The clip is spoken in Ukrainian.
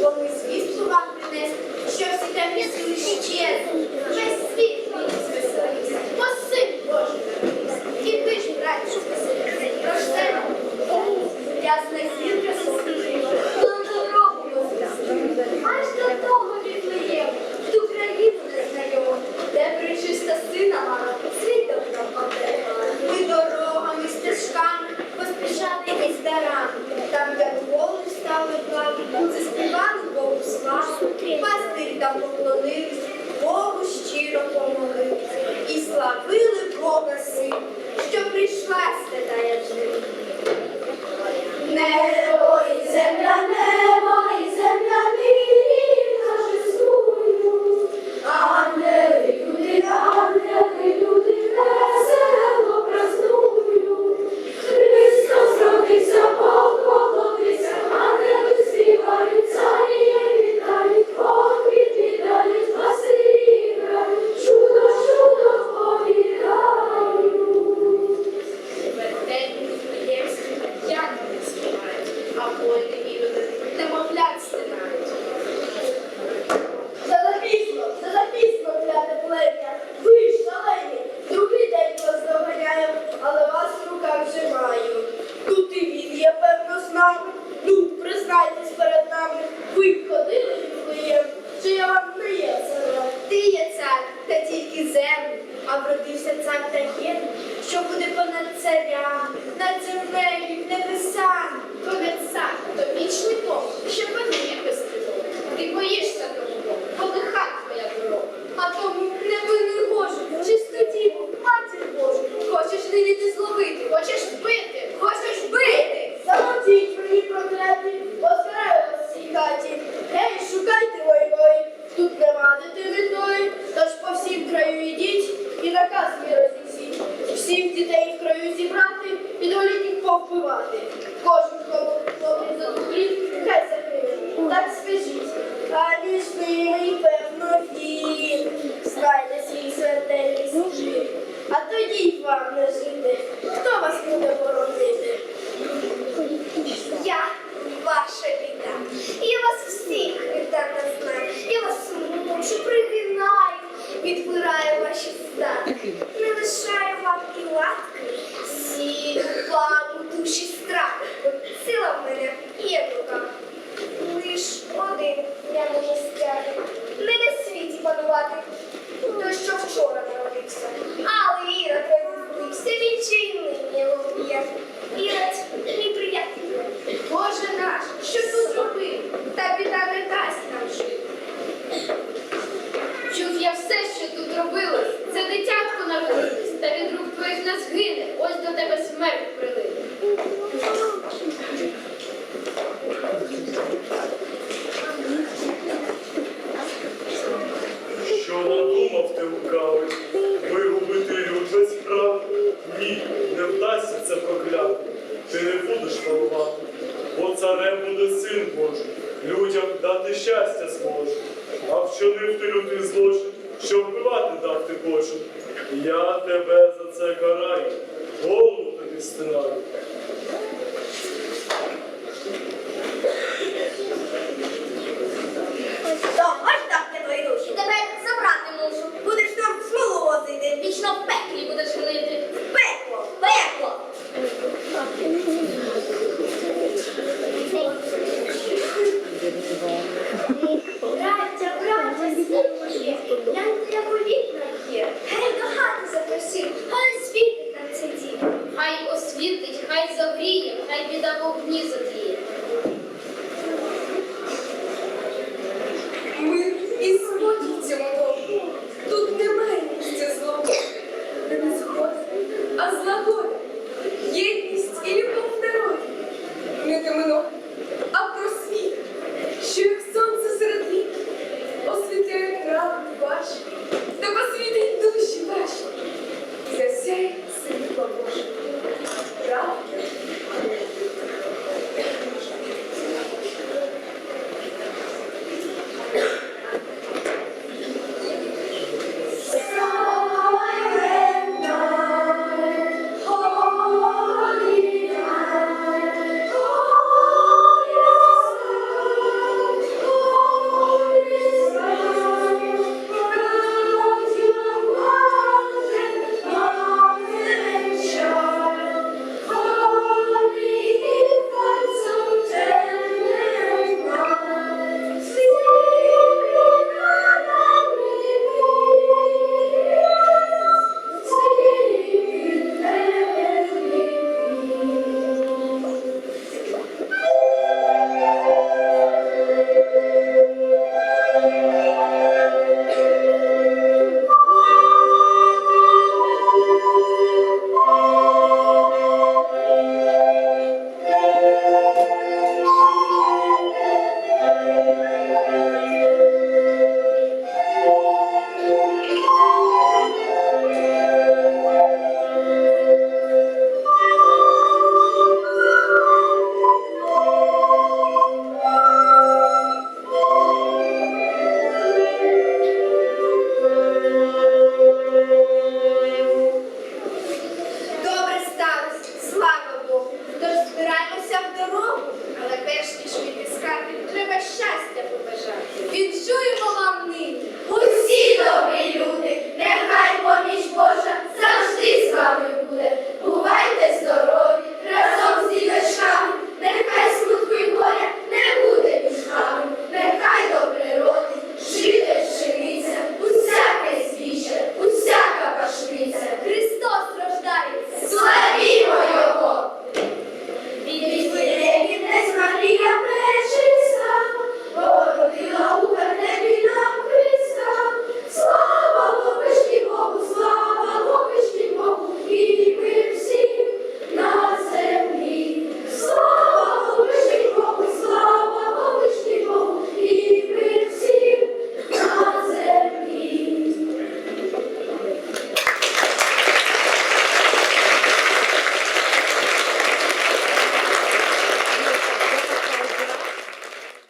любовний звістку вам принес, що всі темні сили щезли, весь світ мені звеселився, посиль Боже. що прийшла стедаєш ти. Не герої земля не. Боже наш, що тут робив, та біда не дасть нам жити. Чув я все, що тут робилось, це дитятко народилось, та від рук твоїх нас гине, ось до тебе смерть. нещастя зможу, а вчинив ти лютий злочин, що вбивати дав ти кожен. Я тебе за це караю, голову тобі стинаю. Так,